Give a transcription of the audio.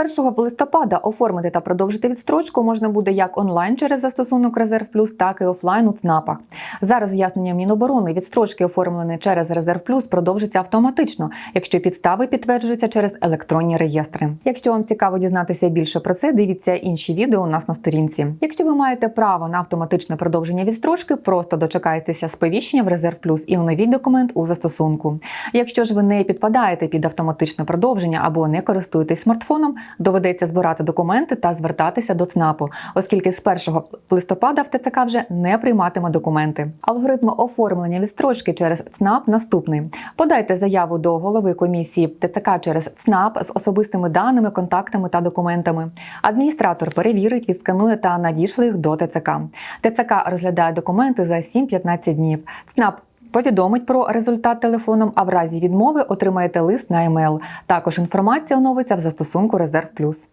1 листопада оформити та продовжити відстрочку можна буде як онлайн через застосунок Резерв Плюс, так і офлайн у ЦНАПах. За роз'ясненням Міноборони відстрочки, оформлені через Резерв Плюс, продовжаться автоматично, якщо підстави підтверджуються через електронні реєстри. Якщо вам цікаво дізнатися більше про це, дивіться інші відео у нас на сторінці. Якщо ви маєте право на автоматичне продовження відстрочки, просто дочекайтеся сповіщення в Резерв Плюс і оновіть документ у застосунку. Якщо ж ви не підпадаєте під автоматичне продовження або не користуєтесь смартфоном, доведеться збирати документи та звертатися до ЦНАПу, оскільки з 1 листопада в ТЦК вже не прийматиме документи. Алгоритм оформлення відстрочки через ЦНАП наступний: подайте заяву до голови комісії ТЦК через ЦНАП з особистими даними, контактами та документами. Адміністратор перевірить, відсканує та надішле їх до ТЦК. ТЦК розглядає документи за 7-15 днів. ЦНАП Повідомить про результат телефоном, а в разі відмови отримаєте лист на емейл. Також інформація оновиться в застосунку Резерв Плюс.